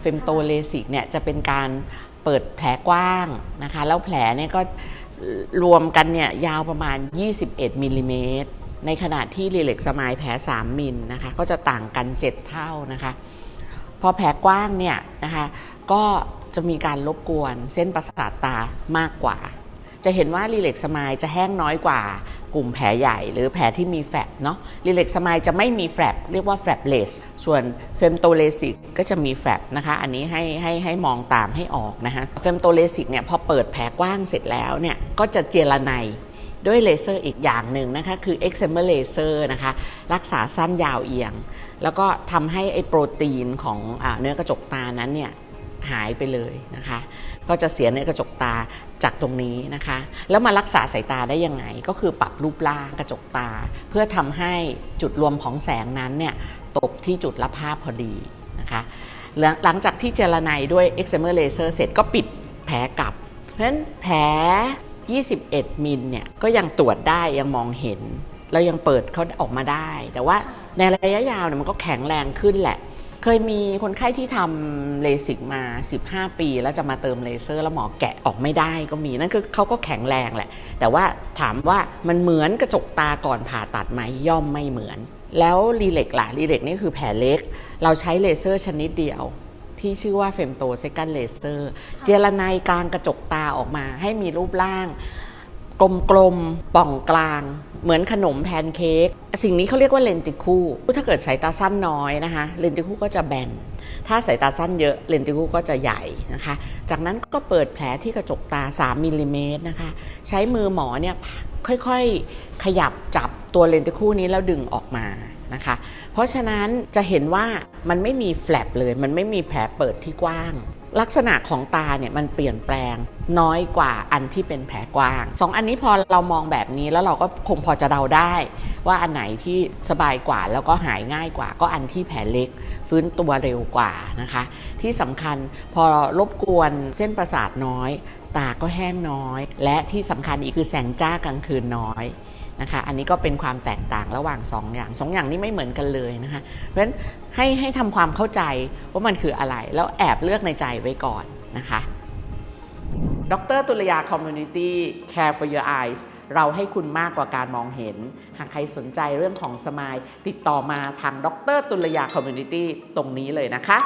เฟมโตเลสิกเนี่ยจะเป็นการเปิดแผลกว้างนะคะ แล้วแผลเนี่ยก็รวมกันเนี่ยยาวประมาณ 21มิลลิเมตรในขณะที่รีเล็กสมายแผล 3 มิลนะคะ ก็จะต่างกัน 7 เท่านะคะ พอแผลกว้างเนี่ยนะคะ ก็จะมีการรบกวนเส้นประสาทตามากกว่า จะเห็นว่ารีเล็กสมายจะแห้งน้อยกว่ากลุ่มแผลใหญ่หรือแผลที่มีแฟบเนาะรีเล็กสมายจะไม่มีแฟบเรียกว่าแฟบเลสส่วนเฟมโตเลสิกก็จะมีแฟบนะคะ อันนี้ให้ให้ให้มองตามให้ออกนะคะเฟมโตเลสิกเนี่ยพอเปิดแผลกว้างเสร็จแล้วเนี่ยก็จะเจรไนด้วยเลเซอร์อีกอย่างหนึ่งนะคะคือ excimer laser นะคะรักษาสั้นยาวเอียง แล้วก็ทำให้ไอโปรตีนของอเนื้อกระจกตานั้นเนี่ย หายไปเลยนะคะ ก็จะเสียเนื้อกระจกตาจากตรงนี้นะคะ แล้วมารักษาสายตาได้ยังไง ก็คือปรับรูปร่างกระจกตา เพื่อทำให้จุดรวมของแสงนั้นเนี่ยตกที่จุดรับภาพพอดีนะคะหลังจากที่เจรไนด้วย excimer laser เสร็จก็ปิดแผลกลับ เพราะฉะนั้นแผล 21 มิลเนี่ยก็ยังตรวจได้ยังมองเห็น เรายังเปิดเขาออกมาได้ แต่ว่าในระยะยาวเนี่ยมันก็แข็งแรงขึ้นแหละ เคยมีคนไข้ที่ทำเลสิกมา 15 ปี แล้วจะมาเติมเลเซอร์แล้วหมอแกะออกไม่ได้ก็มี นั่นคือเขาก็แข็งแรงแหละ แต่ว่าถามว่ามันเหมือนกระจกตาก่อนผ่าตัดไหมย่อมไม่เหมือน แล้วรีเล็กล่ะรีเล็กนี่คือแผลเล็ก เราใช้เลเซอร์ชนิดเดียวที่ชื่อว่าเฟมโตเซกันเลเซอร์ เจรไนกลางกระจกตาออกมาให้มีรูปร่าง กลมๆป่องกลาง เหมือนขนมแพนเค้กสิ่งนี้เขาเรียกว่าเลนติคูถ้าเกิดสายตาสั้นน้อยนะคะ เลนติคูก็จะแบนถ้าสายตาสั้นเยอะเลนติคูก็จะใหญ่นะคะ จากนั้นก็เปิดแผลที่กระจกตา 3มิลลิเมตรนะคะ ใช้มือหมอเนี่ยค่อยๆขยับจับตัวเลนติคูนี้แล้วดึงออกมานะคะ เพราะฉะนั้นจะเห็นว่ามันไม่มีแฟลปเลย มันไม่มีแผลเปิดที่กว้าง ลักษณะของตาเนี่ยมันเปลี่ยนแปลงน้อยกว่าอันที่เป็นแผลกว้างสองอันนี้พอเรามองแบบนี้แล้วเราก็คงพอจะเดาได้ ว่าอันไหนที่สบายกว่าแล้วก็หายง่ายกว่า ก็อันที่แผลเล็ก ฟื้นตัวเร็วกว่านะคะ ที่สำคัญพอรบกวนเส้นประสาทน้อย ตาก็แห้งน้อย และที่สำคัญอีกคือแสงจ้ากลางคืนน้อย นะคะอันนี้ก็เป็นความแตกต่างระหว่าง 2 อย่าง 2 อย่างนี้ไม่เหมือนกันเลยนะคะเพราะฉะนั้นให้ให้ทำความเข้าใจว่ามันคืออะไร แล้วแอบเลือกในใจไว้ก่อนนะคะดรตุลยา Community Care for Your Eyes เราให้คุณมากกว่าการมองเห็น หากใครสนใจเรื่องของสมายติดต่อมาทางดรตุลยา Community ตรงนี้เลยนะคะ